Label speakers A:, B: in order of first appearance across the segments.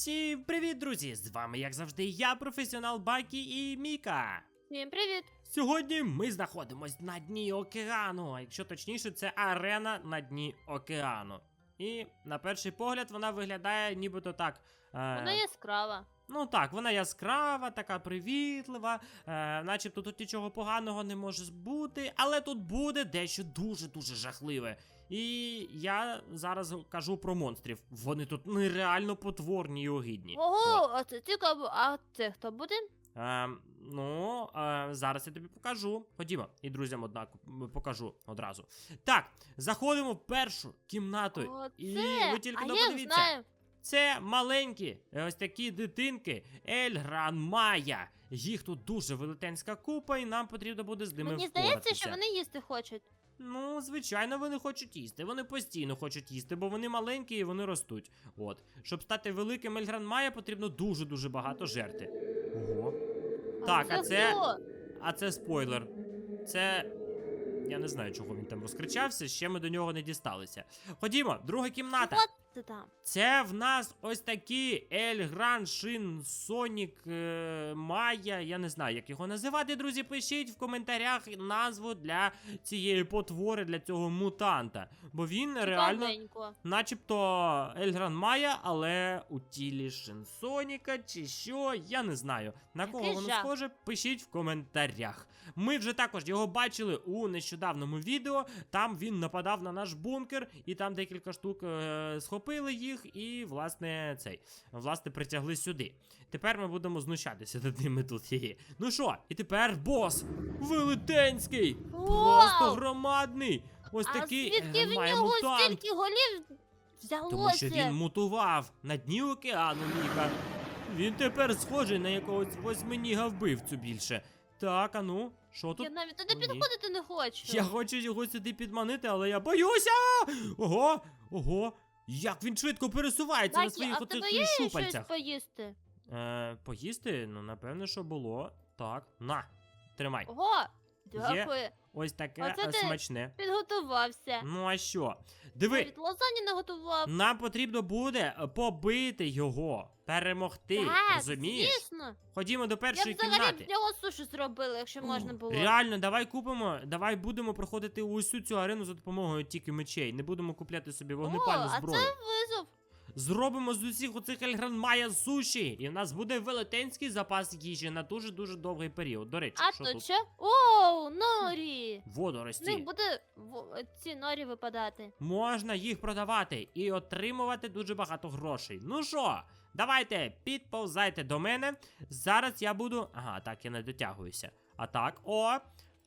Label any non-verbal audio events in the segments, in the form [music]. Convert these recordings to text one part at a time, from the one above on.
A: Всім привіт, друзі! З вами, як завжди, я, професіонал Бакі і Міка.
B: Всім привіт!
A: Сьогодні ми знаходимось на дні океану, а якщо точніше, це арена на дні океану. І на перший погляд вона виглядає нібито так. Е,
B: Вона яскрава.
A: Ну так, вона яскрава, така привітлива, е, начебто тут нічого поганого не може бути, але тут буде дещо дуже-дуже жахливе. І я зараз кажу про монстрів. Вони тут нереально потворні і огидні. От.
B: Ого, а це цікаво. А це хто буде?
A: Е, ну, е, зараз я тобі покажу. Ходімо, і друзям однак покажу одразу. Так, заходимо в першу кімнату.
B: О,
A: і ви тільки
B: а я
A: подивіться.
B: знаю.
A: Це маленькі, е, ось такі дитинки, Ельгран Майя. Їх тут дуже велетенська купа, і нам потрібно буде з ними
B: Мені здається,
A: впоратися.
B: що вони їсти хочуть.
A: Ну, звичайно, вони хочуть їсти. Вони постійно хочуть їсти, бо вони маленькі і вони ростуть. От. Щоб стати великим Ельгран Майя, потрібно дуже-дуже багато жерти. Ого. Так, а це.
B: хто?
A: А це спойлер. Це. Я не знаю, чого він там розкричався, ще ми до нього не дісталися. Ходімо, друга кімната.
B: Ти там.
A: Це в нас ось такі Ель Гран Шин Сонік е, Майя. Я не знаю, як його називати, друзі. Пишіть в коментарях назву для цієї потвори, для цього мутанта. Бо він реально,
B: Цікавенько.
A: начебто, Ель Гран Майя, але у тілі Шин Соніка чи що, я не знаю. На кого
B: Який
A: воно
B: жах.
A: схоже, пишіть в коментарях. Ми вже також його бачили у нещодавному відео. Там він нападав на наш бункер, і там декілька штук е, схопили їх, і власне цей власне притягли сюди. Тепер ми будемо знущатися над ними тут. Хе-хе. Ну що, і тепер бос велетенський, просто
B: Вау!
A: громадний. Ось
B: а
A: такий
B: звідки
A: е,
B: в
A: має
B: нього
A: мутант.
B: стільки голів взялося?
A: Тому що він мутував на дні океану, Міка. Він тепер схожий на якогось восьминіга вбивцю більше. Так, а ну, що тут?
B: Я навіть туди
A: ні.
B: підходити не хочу.
A: Я хочу його сюди підманити, але я боюся. Ого, ого. Як він швидко пересувається на своїх
B: а в
A: оцих
B: тебе є щось поїсти?
A: Е, поїсти? Ну, напевно, що було. Так, на, тримай.
B: Ого, дякую.
A: Ось таке
B: Оце
A: е,
B: ти-
A: смачне.
B: Підготувався.
A: Ну а що? Диви,
B: Навіть лазані наготував.
A: нам потрібно буде е, побити його, перемогти.
B: Так,
A: розумієш?
B: звісно.
A: Ходімо до
B: Я б
A: першої
B: взагалі
A: кімнати.
B: б для вас суші зробила, якщо можна було.
A: Реально, давай купимо, давай будемо проходити усю цю арену за допомогою тільки мечей. Не будемо купляти собі вогнепальну
B: О, а
A: зброю.
B: це визов.
A: Зробимо з усіх оцих Ельгран Майя суші, і в нас буде велетенський запас їжі на дуже дуже довгий період. До речі,
B: А
A: що
B: тут
A: тут?
B: що? Оу, норі! З
A: Водорості.
B: них буде в- ці норі випадати.
A: Можна їх продавати і отримувати дуже багато грошей. Ну що, давайте підповзайте до мене. Зараз я буду. Ага, так, я не дотягуюся. А так, о.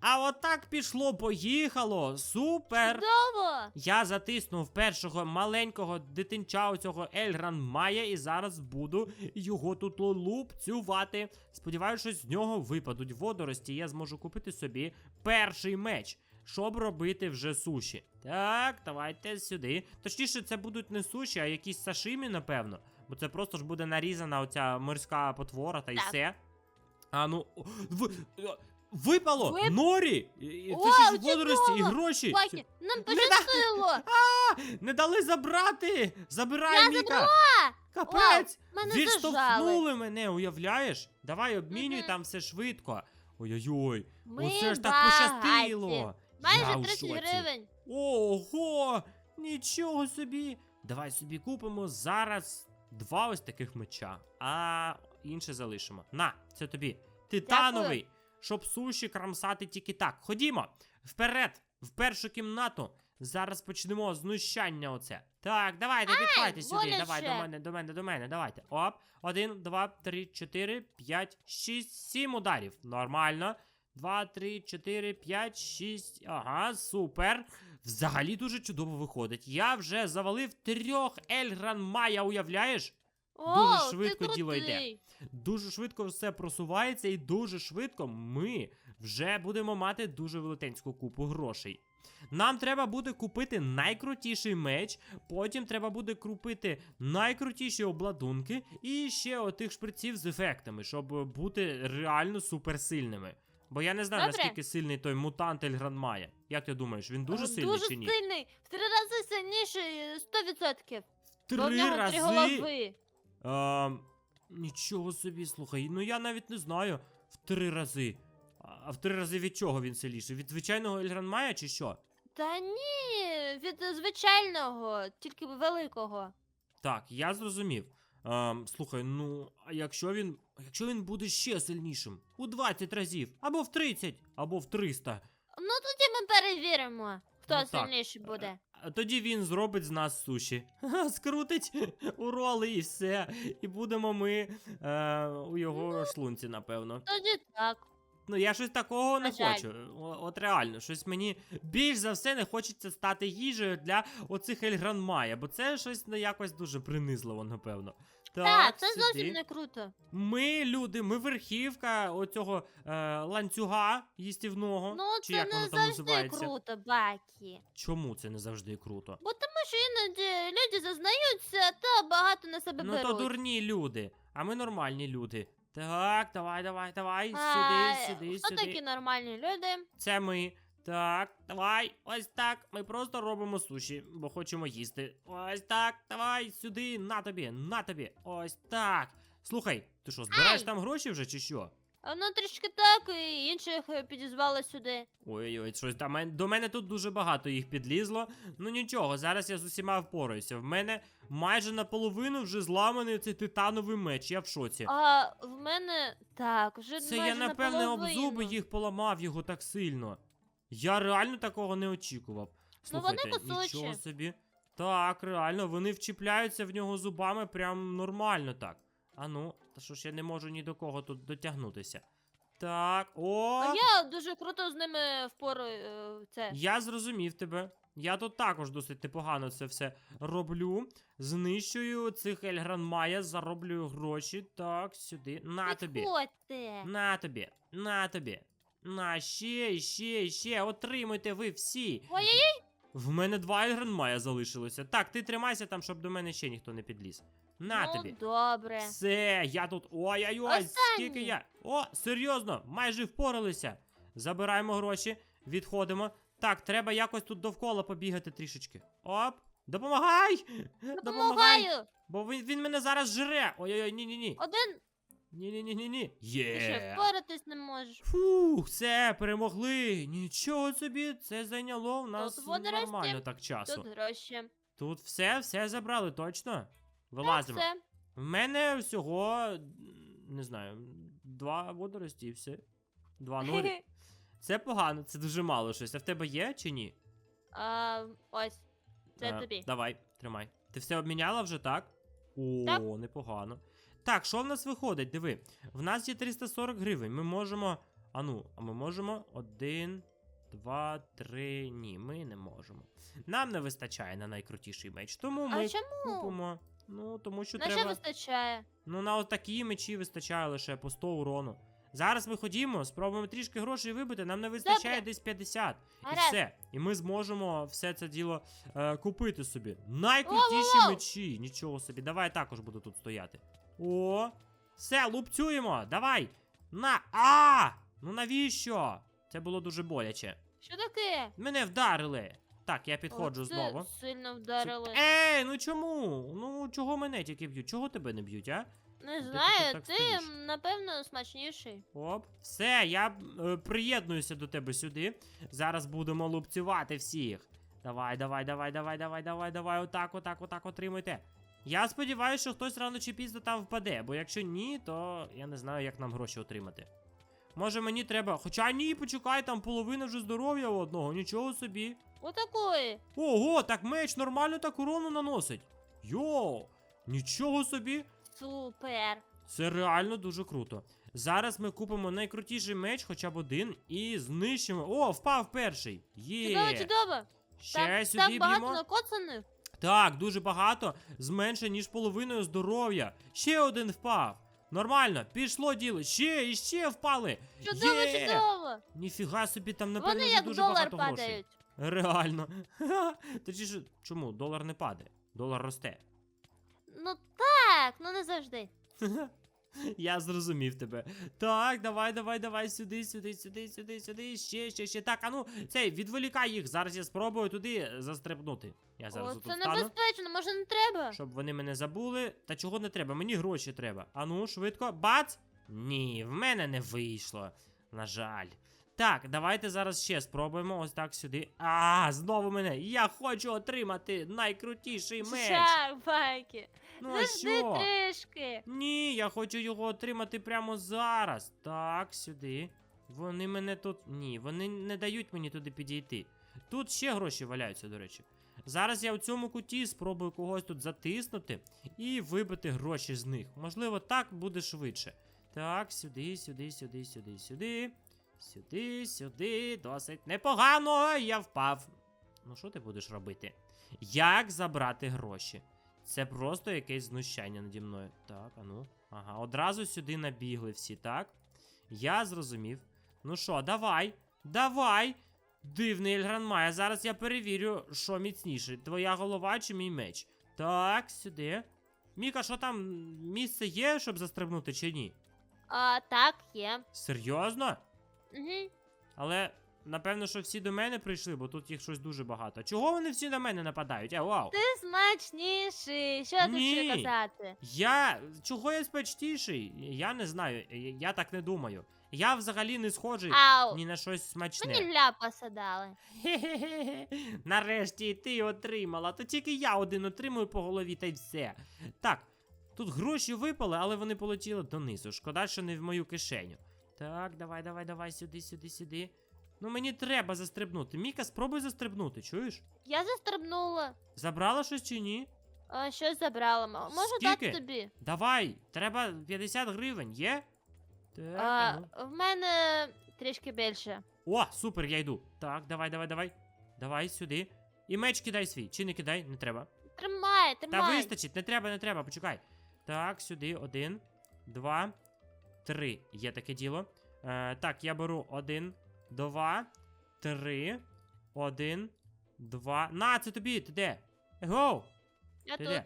A: А отак пішло, поїхало. Супер!
B: Чудово!
A: Я затиснув першого маленького дитинча у цього Ельгран Майя і зараз буду його тут лупцювати. Сподіваюся, що з нього випадуть водорості, і я зможу купити собі перший меч, щоб робити вже суші. Так, давайте сюди. Точніше, це будуть не суші, а якісь сашимі, напевно. Бо це просто ж буде нарізана оця морська потвора та й
B: Так.
A: все. А ну. В, е, випало!
B: Вип-
A: Норі! І Це ж водорості і гроші!
B: Бакі, нам
A: Не
B: пощастило! [laughs]
A: Не дали забрати! Забирай,
B: Я
A: Міка! Капець!
B: Вау, мене
A: Відштовхнули мене, уявляєш? Давай обмінюй
B: Мгм.
A: там все швидко. Ой-ой-ой,
B: Ми
A: оце ж так пощастило.
B: Майже
A: у
B: 30
A: шоці.
B: гривень.
A: Ого! Нічого собі! Давай собі купимо зараз два ось таких меча, а інше залишимо. На, це тобі. Титановий, щоб суші крамсати тільки так. Ходімо! Вперед! В першу кімнату. Зараз почнемо знущання оце. Так, давайте, підходьте сюди. Давай до мене, до мене, до мене. Давайте. Оп. Один, два, три, чотири, п'ять, шість, сім ударів. Нормально. Два, три, чотири, п'ять, шість. Ага, супер. Взагалі дуже чудово виходить. Я вже завалив трьох Ельгран Майя, уявляєш?
B: О,
A: швидко
B: ти
A: діло йде. Дуже швидко все просувається, і дуже швидко ми вже будемо мати дуже велетенську купу грошей. Нам треба буде купити найкрутіший меч, потім треба буде купити найкрутіші обладунки і ще отих шприців з ефектами, щоб бути реально суперсильними. Бо я не знаю,
B: Добре.
A: наскільки сильний той мутант Ельгран Майя. Як ти думаєш, він дуже
B: Е,
A: сильний
B: Дуже
A: чи ні?
B: сильний. В три рази сильніший, 100%.
A: Три
B: Бо в нього
A: рази.
B: три голови.
A: Ем, нічого собі, слухай. Ну я навіть не знаю. В три рази. А в три рази від чого він сильніший? Від звичайного Ельгранмая чи що?
B: Та ні, від е, звичайного, тільки великого.
A: Так, я зрозумів. Ем, слухай, ну, а якщо він. Якщо він буде ще сильнішим? У 20 разів, або в 30, або в 300.
B: Ну тоді ми перевіримо, хто
A: Ну, так.
B: буде.
A: А тоді він зробить з нас суші. Скрутить [laughs] у роли і все. І будемо ми е, у його шлунці, напевно.
B: Тоді так.
A: Ну, я щось такого не
B: жаль.
A: хочу. От реально, щось мені більш за все не хочеться стати їжею для оцих Ельгранмая, бо це щось ну, якось дуже принизливо, напевно.
B: Так, це
A: сюди.
B: зовсім не круто.
A: Ми, люди, ми верхівка оцього е, ланцюга їстівного.
B: Ну,
A: чи
B: це
A: як воно
B: не
A: там
B: завжди
A: називається.
B: круто, Бакі.
A: Чому це не завжди круто?
B: Бо тому що іноді люди зазнаються та багато на себе
A: Ну
B: беруть.
A: то дурні люди, а ми нормальні люди. Так, давай, давай, давай,
B: А,
A: сюди, сюди,
B: Хто
A: сюди.
B: такі нормальні люди?
A: Це ми. Так, давай, ось так. Ми просто робимо суші, бо хочемо їсти. Ось так, давай, сюди, на тобі, на тобі. Ось так. Слухай, ти що, збираєш
B: Ай!
A: там гроші вже чи що?
B: А Ну трішки так, і інших е, підізвали сюди.
A: Ой-ой, щось до мене, до мене тут дуже багато їх підлізло. Ну нічого, зараз я з усіма впораюся. В мене майже наполовину вже зламаний цей титановий меч, я в шоці.
B: А в мене так, вже
A: Це
B: майже
A: я напевне об
B: наполовину.
A: зуби їх поламав його так сильно. Я реально такого не очікував.
B: Ну, вони
A: нічого собі. Так, реально, вони вчіпляються в нього зубами прям нормально так. А ну, та що ж я не можу ні до кого тут дотягнутися. Так, о!
B: А я дуже круто з ними впораю е, це.
A: Я зрозумів тебе. Я тут також досить непогано це все роблю. Знищую цих Ельгранмая, зароблюю гроші. Так, сюди. На тобі. На тобі, на тобі. На ще, ще, ще. Отримуйте ви всі.
B: Ой-ой-ой,
A: В мене два Ельгранмая залишилося. Так, ти тримайся там, щоб до мене ще ніхто не підліз. На
B: ну,
A: тобі.
B: добре.
A: Все, я тут. Ой-ой-ой,
B: Останній.
A: скільки я. О, серйозно, майже впоралися. Забираємо гроші, відходимо. Так, треба якось тут довкола побігати трішечки. Оп, допомагай!
B: Допомагаю.
A: Бо він, він мене зараз жре. Ой-ой-ой, ні-ні-ні.
B: Один
A: Ні-ні-ні-ні-ні.
B: ти ще впоратись не можеш.
A: Фух, все, перемогли. Нічого собі, це зайняло в нас
B: Тут водорості,
A: нормально так часу.
B: Тут гроші.
A: Тут все, все забрали, точно?
B: Так,
A: Вилазимо.
B: все.
A: В мене всього, не знаю, два водорості і все. Два [laughs] норі. Це погано, це дуже мало щось. А в тебе є чи ні?
B: А, ось. Це
A: А,
B: тобі.
A: Давай, тримай. Ти все обміняла вже, так? О,
B: Так.
A: непогано. Так, що в нас виходить? Диви. В нас є 340 гривень. Ми можемо. А ну, а ми можемо. Один, два, три. Ні, ми не можемо. Нам не вистачає на найкрутіший меч. Тому ми
B: А чому?
A: купимо. Ну, тому що
B: На що вистачає?
A: Ну, на отакі мечі вистачає лише по 100 урону. Зараз ми ходімо, спробуємо трішки грошей вибити, нам не вистачає
B: Добре.
A: десь 50. І
B: Гаразд.
A: все. І ми зможемо все це діло е, купити собі. Найкрутіші мечі. Нічого собі. Давай я також буду тут стояти. О! Все, лупцюємо! Давай! На! А! Ну навіщо? Це було дуже боляче.
B: Що таке?
A: Мене вдарили. Так, я підходжу
B: Оце
A: знову.
B: Сильно вдарили.
A: Ей, ну чому? Ну чого мене тільки б'ють? Чого тебе не б'ють, а?
B: Не знаю, ти,
A: стоїш?
B: м, напевно, смачніший.
A: Оп, все, я е, приєднуюся до тебе сюди. Зараз будемо лупцювати всіх. Давай, давай, давай, давай, давай, давай, давай, отак, отак, отак отримуйте. Я сподіваюся, що хтось рано чи пізно там впаде, бо якщо ні, то я не знаю, як нам гроші отримати. Може мені треба. Хоча ні, почекай, там половина вже здоров'я у одного, нічого собі.
B: Отакої.
A: Ого, так меч нормально так урону наносить. Йоу, нічого собі.
B: Супер.
A: Це реально дуже круто. Зараз ми купимо найкрутіший меч, хоча б один, і знищимо. О, впав перший. Є.
B: Чудово, чудово.
A: Ще
B: Там
A: сюди
B: так багато
A: б'ємо.
B: накоцаних.
A: Так, дуже багато. Зменше, ніж половиною здоров'я. Ще один впав. Нормально, пішло діло. Ще і ще впали.
B: Чудово,
A: Є!
B: чудово.
A: Ніфіга собі там напевно
B: Вони
A: вже
B: як
A: дуже
B: долар
A: багато грошей.
B: падають.
A: Реально. [laughs] Точніше, ж чому? Долар не падає, долар росте.
B: Ну так, ну не завжди. [laughs] [laughs]
A: Я зрозумів тебе. Так, давай, давай, давай, сюди, сюди, сюди, сюди, сюди, ще, ще, ще. Так, а ну, цей, відволікай їх. Зараз я спробую туди застрибнути. Я зараз
B: О, це
A: встану,
B: небезпечно, може не треба.
A: Щоб вони мене забули. Та чого не треба? Мені гроші треба. Ану, швидко. Бац! Ні, в мене не вийшло. На жаль. Так, давайте зараз ще спробуємо. Ось так сюди. А, знову мене. Я хочу отримати найкрутіший меч.
B: Шах, байки.
A: Ну а що?
B: трішки.
A: Ні, я хочу його отримати прямо зараз. Так, сюди. Вони мене тут. Ні, вони не дають мені туди підійти. Тут ще гроші валяються, до речі. Зараз я у цьому куті спробую когось тут затиснути і вибити гроші з них. Можливо, так буде швидше. Так, сюди, сюди, сюди, сюди, сюди. Сюди, сюди. Досить непогано. Я впав. Ну, що ти будеш робити? Як забрати гроші? Це просто якесь знущання наді мною. Так, а ну. Ага, одразу сюди набігли всі, так? Я зрозумів. Ну що, давай, давай. Дивний Ельгран Майя. Зараз я перевірю, що міцніше. Твоя голова чи мій меч. Так, сюди. Міка, що там місце є, щоб застрибнути чи ні?
B: А, так, є.
A: Серйозно?
B: Угу.
A: Але напевно, що всі до мене прийшли, бо тут їх щось дуже багато. Чого вони всі на мене нападають? А, вау.
B: Ти смачніший. Що
A: Ні.
B: ще казати?
A: Я. Чого я спечтіший? Я не знаю. Я я так не думаю. Я взагалі не схожий
B: Ау.
A: ні на щось смачне.
B: Мені ляпаса дали.
A: Хе-хе-хе. Нарешті і ти отримала. То тільки я один отримую по голові та й все. Так, тут гроші випали, але вони полетіли донизу. Шкода, що не в мою кишеню. Так, давай, давай, давай, сюди, сюди, сюди. Ну мені треба застрибнути. Міка, спробуй застрибнути, чуєш?
B: Я застрибнула.
A: Забрала щось чи ні?
B: А, щось забрала. М- Можу дати тобі.
A: Давай, треба 50 гривень, є? Так, а ну.
B: в мене трішки більше.
A: О, супер, я йду. Так, давай, давай, давай. Давай сюди. І меч кидай свій. Чи не кидай, не треба.
B: Тримай,
A: Та вистачить, не треба, не треба, почекай. Так, сюди, один, два, три. Є таке діло. Е, так, я беру один, два, три, один, два. На, це тобі, ти де? Его!
B: Я
A: Ти
B: тут.
A: де?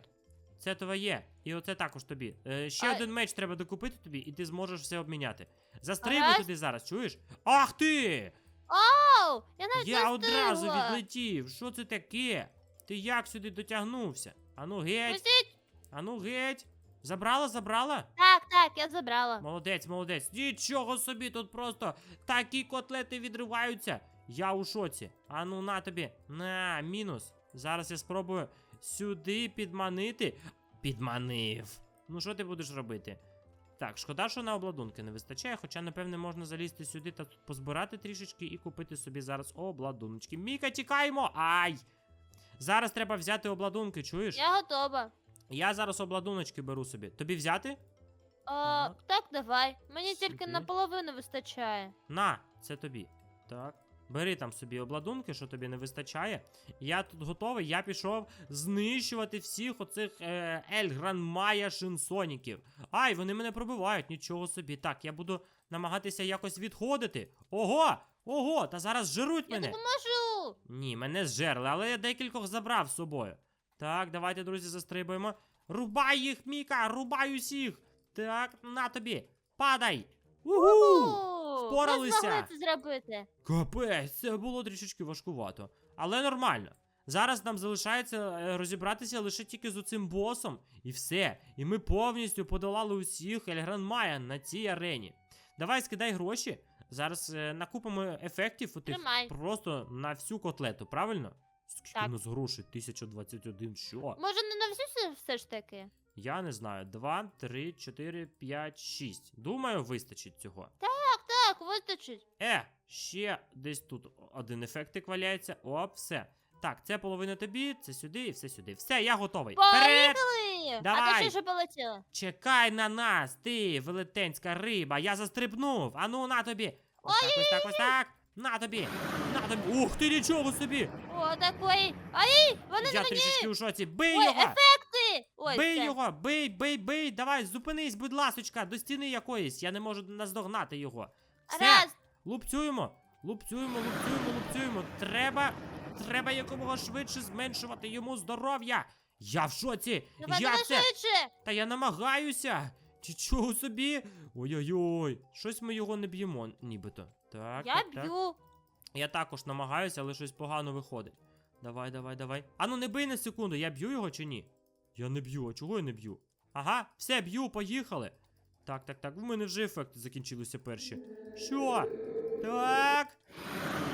A: Це твоє. І оце також тобі. Е, ще
B: А-
A: один меч треба докупити тобі, і ти зможеш все обміняти. Застрибуй туди зараз, чуєш? Ах ти!
B: Оу, я навіть
A: Я одразу відлетів. Що це таке? Ти як сюди дотягнувся? Ану геть,
B: Пустіть.
A: ану геть. Забрала, забрала?
B: Так, так, я забрала.
A: Молодець, молодець. Нічого собі, тут просто такі котлети відриваються. Я у шоці. Ану, на тобі. На, мінус. Зараз я спробую сюди підманити. Підманив. Ну, що ти будеш робити? Так, шкода, що на обладунки не вистачає, хоча, напевне, можна залізти сюди та тут позбирати трішечки і купити собі зараз обладуночки. Міка, тікаємо! Ай! Зараз треба взяти обладунки, чуєш?
B: Я готова.
A: Я зараз обладуночки беру собі. Тобі взяти?
B: А,
A: Так.
B: так, давай. Мені тільки
A: Сюди.
B: наполовину вистачає.
A: На, це тобі. Так. Бери там собі обладунки, що тобі не вистачає. Я тут готовий, я пішов знищувати всіх оцих е, Ельгран Майя Шинсоніків. Ай, вони мене пробивають, нічого собі. Так, я буду намагатися якось відходити. Ого! Ого! Та зараз жируть
B: Я
A: мене.
B: допоможу.
A: Ні, мене зжерли, але я декількох забрав з собою. Так, давайте, друзі, застрибуємо. Рубай їх, Міка! Рубай усіх! Так, на тобі! Падай! Угу! Впоралися.
B: Ми змогли це зробити.
A: Капець, це було трішечки важкувато. Але нормально. Зараз нам залишається е, розібратися лише тільки з оцим босом, і все. І ми повністю подолали усіх Ельгран Майя на цій арені. Давай скидай гроші. Зараз е, накупимо ефектів у тих
B: Тримай.
A: просто на всю котлету, правильно? Скільки
B: Так.
A: у нас грошей? 1021, що?
B: Може, не на всю все- все ж таки?
A: Я не знаю. 2, 3, 4, 5, 6. Думаю, вистачить цього.
B: Так, так, вистачить.
A: Е, ще десь тут один ефектик валяється. Оп, все. Так, це половина тобі, це сюди і все сюди. Все, я готовий. Вперед!
B: Поїхали! А
A: Давай.
B: ще що полетіло?
A: Чекай на нас, ти, велетенська риба, я застрибнув. Ану, на тобі. Ось так, ось так, ось так. На тобі. На тобі. Ух ти, нічого собі.
B: О, такої. Ай, вони
A: я
B: на мені.
A: трішечки у шоці. Бий
B: Ой,
A: його!
B: ефекти! Ой,
A: бий
B: все.
A: його, бий, бий, бий. Давай, зупинись, будь ласочка, до стіни якоїсь. Я не можу наздогнати його. Все.
B: Раз.
A: Лупцюємо! Лупцюємо, лупцюємо, лупцюємо. Треба. Треба якомога швидше зменшувати йому здоров'я. Я в шоці!
B: Давай,
A: я
B: давай
A: це.
B: швидше.
A: Та я намагаюся. Нічого собі. Ой-ой-ой. Щось ми його не б'ємо, нібито. Так.
B: Я
A: так, так.
B: б'ю.
A: Я також намагаюся, але щось погано виходить. Давай, давай, давай. Ану, не бий на секунду, я б'ю його чи ні? Я не б'ю, а чого я не б'ю? Ага, все, б'ю, поїхали. Так, так, так, в мене вже ефекти закінчилися перші. Що? Так.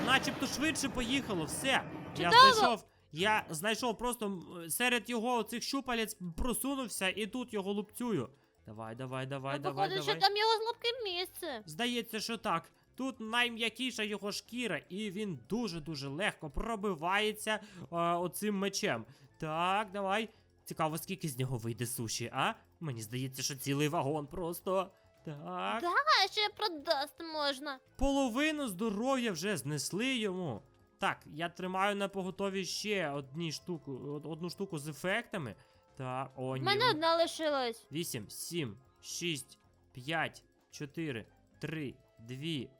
A: Начебто швидше поїхало, все. Я знайшов. Я знайшов просто серед його цих щупалець просунувся і тут його лупцюю. Давай, давай, давай,
B: Ну,
A: давай,
B: Походу,
A: давай.
B: що там його слабке місце.
A: Здається, що так. Тут найм'якіша його шкіра, і він дуже-дуже легко пробивається е, оцим мечем. Так, давай. Цікаво, скільки з нього вийде суші, а? Мені здається, що цілий вагон просто. Так.
B: Да, ще продасти можна.
A: Половину здоров'я вже знесли йому. Так, я тримаю на поготові ще одні штуку, одну штуку з ефектами. Так, о, ні.
B: мене одна лишилась.
A: 8, 7, 6, 5, 4, 3, 2,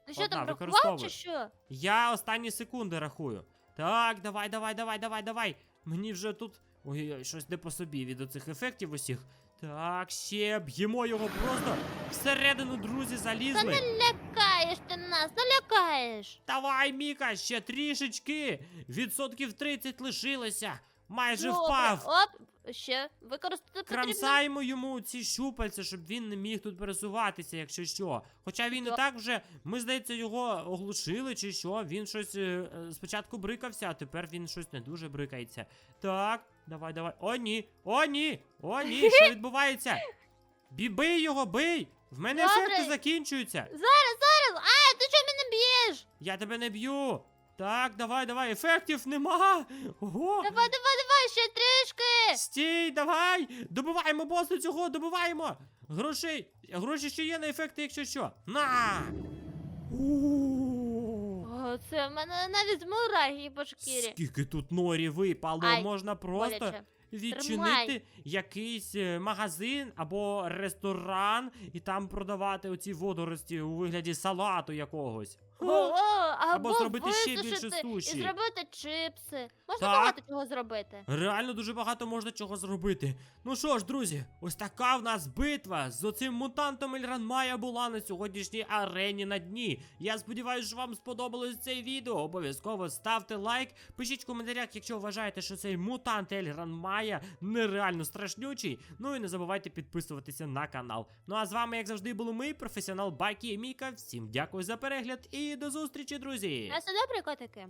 B: Ти що
A: одна,
B: там рахував чи що?
A: Я останні секунди рахую. Так, давай, давай, давай, давай, давай. Мені вже тут. Ой-ой, щось не по собі від оцих ефектів усіх. Так, ще б'ємо його просто всередину, друзі,
B: Та
A: залізли.
B: не лякаєш ти нас, не лякаєш.
A: Давай, Міка, ще трішечки. Відсотків 30 лишилося. Майже
B: Добре.
A: впав.
B: Оп, ще використати потрібно.
A: Крамсаємо йому ці щупальця, щоб він не міг тут пересуватися, якщо що. Хоча він і так вже, ми здається, його оглушили чи що. Він щось е, е, спочатку брикався, а тепер він щось не дуже брикається. Так, давай, давай. О, ні! О, ні! О, ні! [laughs] Що відбувається? Бі, бий його, бий! В мене
B: Добре.
A: ефекти закінчуються.
B: Зараз, зараз. А, ти чого мене б'єш?
A: Я тебе не б'ю. Так, давай, давай, ефектів нема. Ого!
B: Давай, давай, давай, ще трішки.
A: Стій, давай! Добиваємо боса цього, добиваємо! Грошей! Гроші ще є на ефекти, якщо що. На!
B: О, це в мене навіть мурахи по шкірі.
A: Скільки тут норі випало,
B: Ай,
A: можна просто
B: Боляче.
A: відчинити
B: Тримай.
A: якийсь е, магазин або ресторан і там продавати оці водорості у вигляді салату якогось.
B: О,
A: Або
B: або
A: зробити ще більше суші.
B: І зробити чипси. Можна
A: Так.
B: багато чого зробити.
A: Реально дуже багато можна чого зробити. Ну що ж, друзі, ось така в нас битва з оцим мутантом Ельран Майя була на сьогоднішній арені на дні. Я сподіваюся, що вам сподобалось це відео. Обов'язково ставте лайк, пишіть в коментарях, якщо вважаєте, що цей мутант Ельран Майя нереально страшнючий. Ну і не забувайте підписуватися на канал. Ну а з вами, як завжди, були ми, професіонал Бакі і Міка. Всім дякую за перегляд до зустрічі, друзі!
B: На все добре, котики.